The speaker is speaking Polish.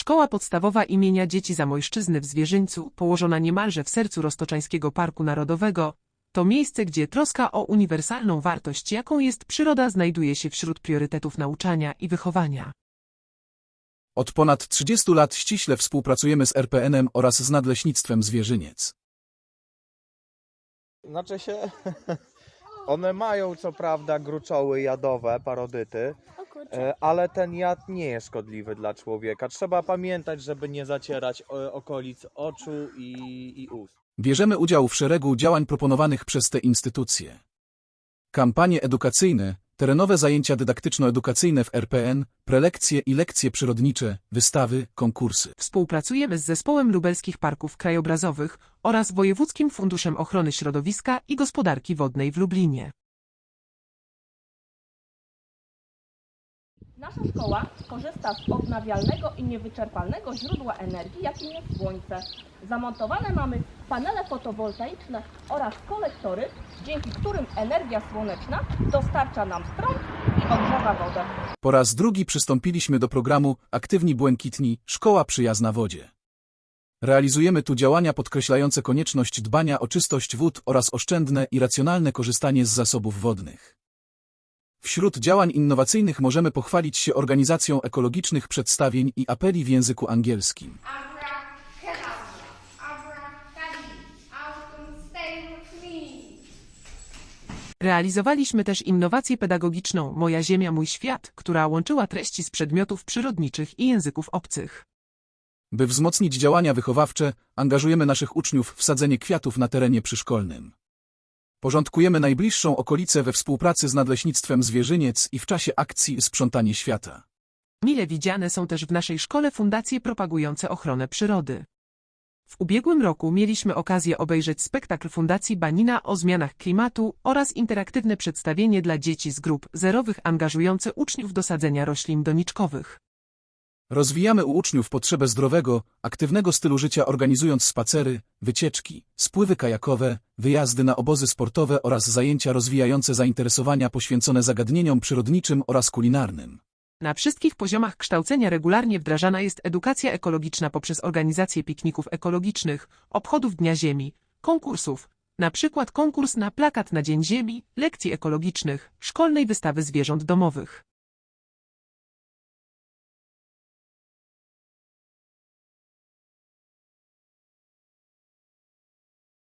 Szkoła podstawowa imienia dzieci Zamojszczyzny w Zwierzyńcu, położona niemalże w sercu Roztoczańskiego Parku Narodowego, to miejsce, gdzie troska o uniwersalną wartość, jaką jest przyroda, znajduje się wśród priorytetów nauczania i wychowania. Od ponad 30 lat ściśle współpracujemy z RPN-em oraz z Nadleśnictwem Zwierzyniec. Znaczy się, one mają co prawda gruczoły jadowe, parodyty, ale ten jad nie jest szkodliwy dla człowieka. Trzeba pamiętać, żeby nie zacierać e, okolic oczu i, i ust. Bierzemy udział w szeregu działań proponowanych przez te instytucje. Kampanie edukacyjne, terenowe zajęcia dydaktyczno-edukacyjne w RPN, prelekcje i lekcje przyrodnicze, wystawy, konkursy. Współpracujemy z Zespołem Lubelskich Parków Krajobrazowych oraz Wojewódzkim Funduszem Ochrony Środowiska i Gospodarki Wodnej w Lublinie. Nasza szkoła korzysta z odnawialnego i niewyczerpalnego źródła energii, jakim jest słońce. Zamontowane mamy panele fotowoltaiczne oraz kolektory, dzięki którym energia słoneczna dostarcza nam stron i ogrzewa wodę. Po raz drugi przystąpiliśmy do programu Aktywni Błękitni Szkoła Przyjazna Wodzie. Realizujemy tu działania podkreślające konieczność dbania o czystość wód oraz oszczędne i racjonalne korzystanie z zasobów wodnych. Wśród działań innowacyjnych możemy pochwalić się organizacją ekologicznych przedstawień i apeli w języku angielskim. Realizowaliśmy też innowację pedagogiczną Moja Ziemia, Mój Świat, która łączyła treści z przedmiotów przyrodniczych i języków obcych. By wzmocnić działania wychowawcze, angażujemy naszych uczniów w sadzenie kwiatów na terenie przyszkolnym. Porządkujemy najbliższą okolicę we współpracy z Nadleśnictwem Zwierzyniec i w czasie akcji Sprzątanie Świata. Mile widziane są też w naszej szkole fundacje propagujące ochronę przyrody. W ubiegłym roku mieliśmy okazję obejrzeć spektakl Fundacji Banina o zmianach klimatu oraz interaktywne przedstawienie dla dzieci z grup zerowych angażujące uczniów do sadzenia roślin doniczkowych. Rozwijamy u uczniów potrzebę zdrowego, aktywnego stylu życia organizując spacery, wycieczki, spływy kajakowe, wyjazdy na obozy sportowe oraz zajęcia rozwijające zainteresowania poświęcone zagadnieniom przyrodniczym oraz kulinarnym. Na wszystkich poziomach kształcenia regularnie wdrażana jest edukacja ekologiczna poprzez organizację pikników ekologicznych, obchodów Dnia Ziemi, konkursów, przykład konkurs na plakat na Dzień Ziemi, lekcji ekologicznych, szkolnej wystawy zwierząt domowych.